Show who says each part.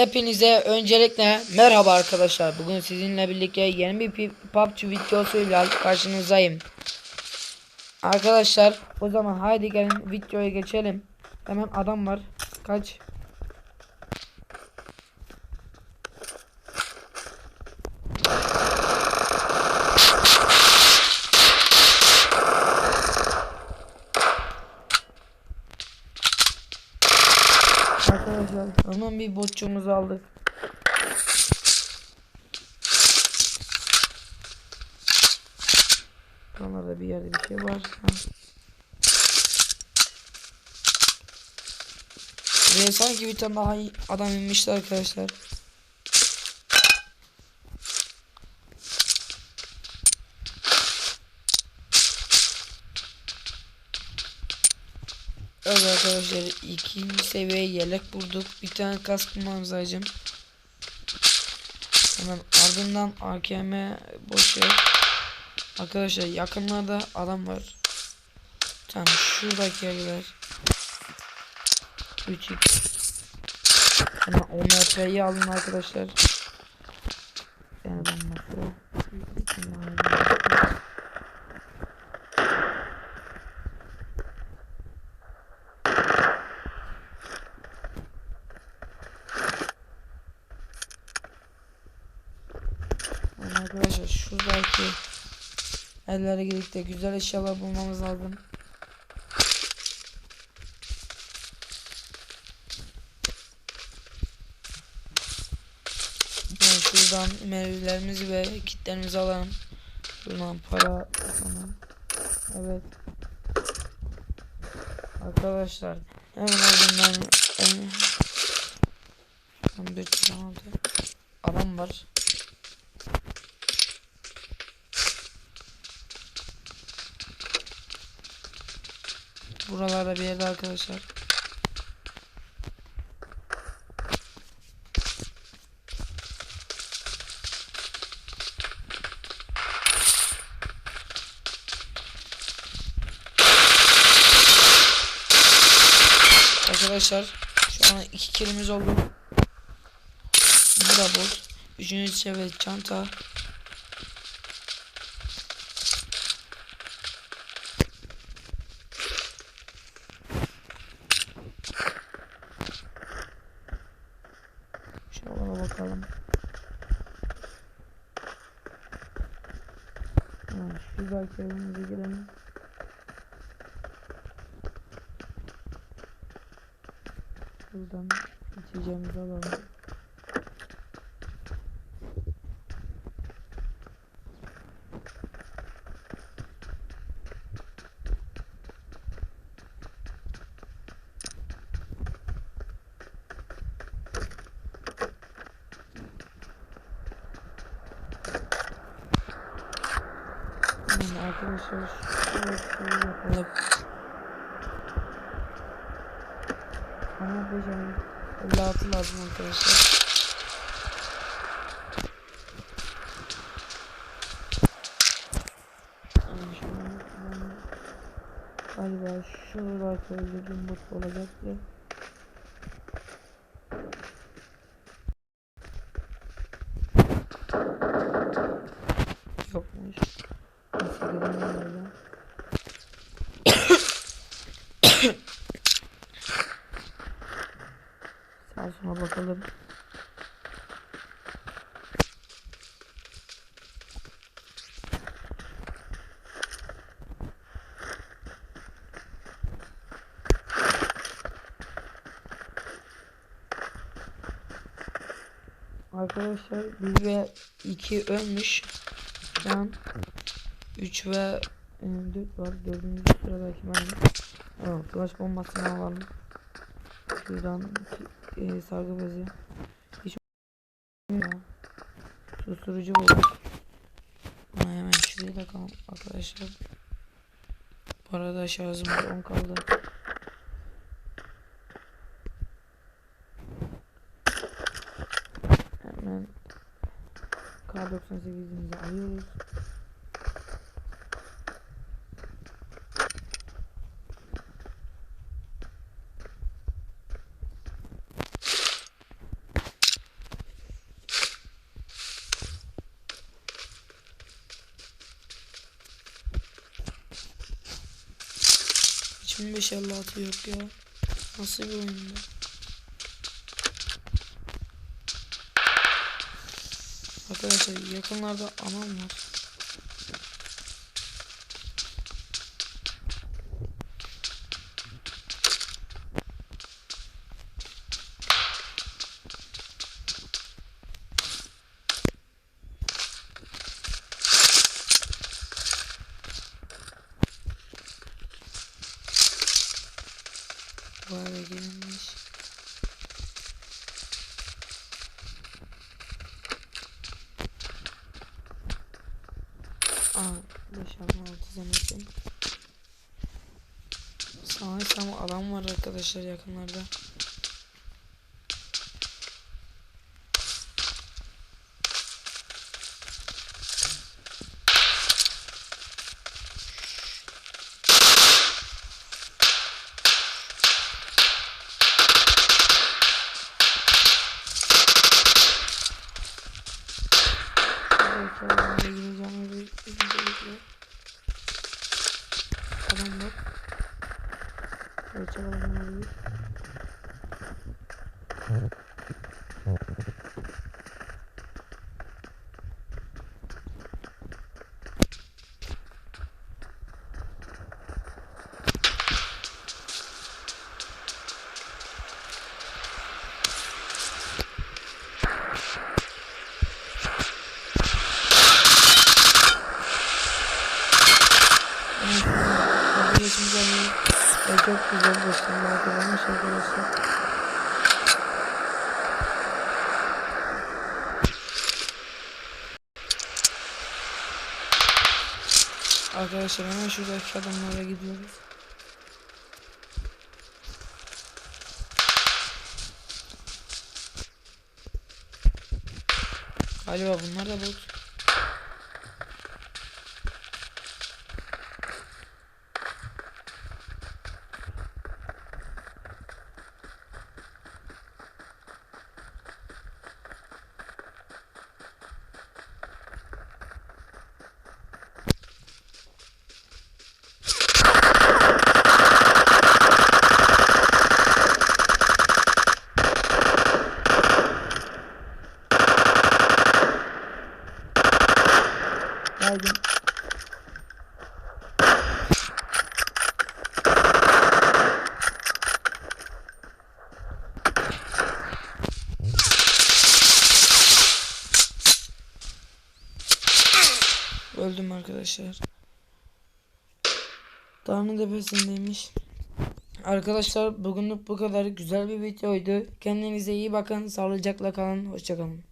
Speaker 1: Hepinize öncelikle merhaba arkadaşlar. Bugün sizinle birlikte yeni bir PUBG videosuyla karşınızdayım. Arkadaşlar o zaman haydi gelin videoya geçelim. Hemen adam var. Kaç? Arkadaşlar hemen bir botçumuzu aldık. Buralarda bir yerde bir şey var. Ha. Buraya sanki bir tane daha adam inmişti arkadaşlar. Evet arkadaşlar ikinci seviye yelek bulduk. Bir tane kask bulmamız lazım. Hemen ardından AKM boş ver. Arkadaşlar yakınlarda adam var. Tamam şuradaki yerler. 3 Hemen 10 metreyi alın arkadaşlar. Yani ben nasıl? Arkadaşlar şuradaki Ellere gidip de güzel eşyalar bulmamız lazım. Yani şuradan meyvelerimizi ve kitlerimizi alalım. Şuradan para alalım. Evet. Arkadaşlar hemen ardından en... 11 aldı. Adam var. Buralarda bir yerde arkadaşlar. Arkadaşlar şu an iki kilimiz oldu. Bu da bot. Üçüncü seviye çanta. Ha, şuradaki evimize girelim. Buradan içeceğimizi alalım. Yani arkadaşlar şöyle yapalım. 5 ay 56 lazım arkadaşlar. Galiba şurada söylediğim mutlu olacaktı. Yokmuş. Arkadaşlar 1 ve 2 ölmüş. Şu an 3 ve 4 var. 4. sıradaki ben. Evet, flash bombasını alalım. Şuradan e, sargı bezi. Hiç. Susturucu bulduk. Buna hemen şuraya takalım arkadaşlar. Bu arada şarjımız 10 kaldı. 98'imizi alıyoruz. Hiç 25 56 yok ya. Nasıl bir oyun bu? Arkadaşlar yakınlarda anam var. Bu eve gelmiş. Aa, 5 6 zannettim. Sanırsam adam var arkadaşlar yakınlarda. Belki adamla gireceğim bir öncelikle. Adam yok. Belki güzel başladı arkadaşlar arkadaşlar. Arkadaşlar hemen şuradaki adamlara gidiyoruz. Galiba bunlar da bot. Geldim. Öldüm arkadaşlar. Dağının tepesindeymiş. Arkadaşlar bugünlük bu kadar güzel bir videoydu. Kendinize iyi bakın. Sağlıcakla kalın. Hoşçakalın.